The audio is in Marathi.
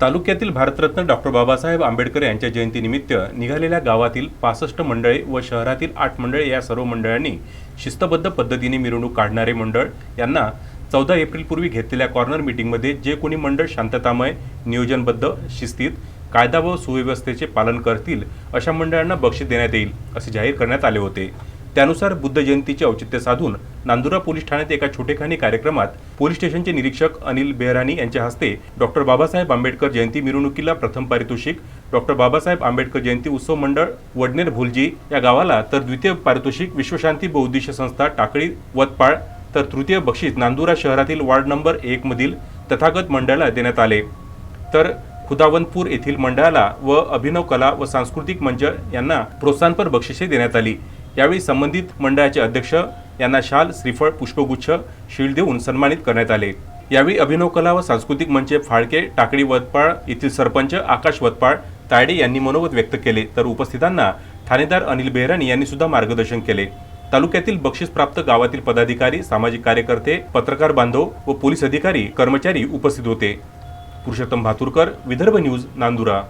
तालुक्यातील भारतरत्न डॉक्टर बाबासाहेब आंबेडकर यांच्या जयंतीनिमित्त निघालेल्या गावातील पासष्ट मंडळे व शहरातील आठ मंडळे या सर्व मंडळांनी शिस्तबद्ध पद्धतीने मिरवणूक काढणारे मंडळ यांना चौदा एप्रिलपूर्वी घेतलेल्या कॉर्नर मीटिंगमध्ये जे कोणी मंडळ शांततामय नियोजनबद्ध शिस्तीत कायदा व सुव्यवस्थेचे पालन करतील अशा मंडळांना बक्षीस देण्यात येईल असे जाहीर करण्यात आले होते. त्यानुसार बुद्ध जयंतीचे औचित्य साधून नांदुरा पोलीस ठाण्यात एका छोटेखानी कार्यक्रमात पोलीस स्टेशनचे निरीक्षक अनिल बेहरानी यांच्या हस्ते डॉक्टर बाबासाहेब आंबेडकर जयंती मिरवणुकीला प्रथम पारितोषिक डॉक्टर बाबासाहेब आंबेडकर जयंती उत्सव मंडळ वडनेर भुलजी या गावाला तर द्वितीय पारितोषिक विश्वशांती बौद्धिश संस्था टाकळी वतपाळ तर तृतीय बक्षीस नांदुरा शहरातील वार्ड नंबर एक मधील तथागत मंडळाला देण्यात आले. तर खुदावंतपूर येथील मंडळाला व अभिनव कला व सांस्कृतिक मंच यांना प्रोत्साहनपर बक्षिसे देण्यात आली. यावेळी संबंधित मंडळाचे अध्यक्ष यांना शाल श्रीफळ पुष्पगुच्छ शील देऊन सन्मानित करण्यात आले. यावेळी अभिनव कला व सांस्कृतिक मंच फाळके टाकळी वतपाळ येथील सरपंच आकाश वतपाळ तायडे यांनी मनोगत व्यक्त केले. तर उपस्थितांना ठाणेदार अनिल बेहराणी यांनी सुद्धा मार्गदर्शन केले. तालुक्यातील बक्षीसप्राप्त गावातील पदाधिकारी सामाजिक कार्यकर्ते पत्रकार बांधव व पोलीस अधिकारी कर्मचारी उपस्थित होते. पुरुषोत्तम भातुरकर विदर्भ न्यूज नांदुरा.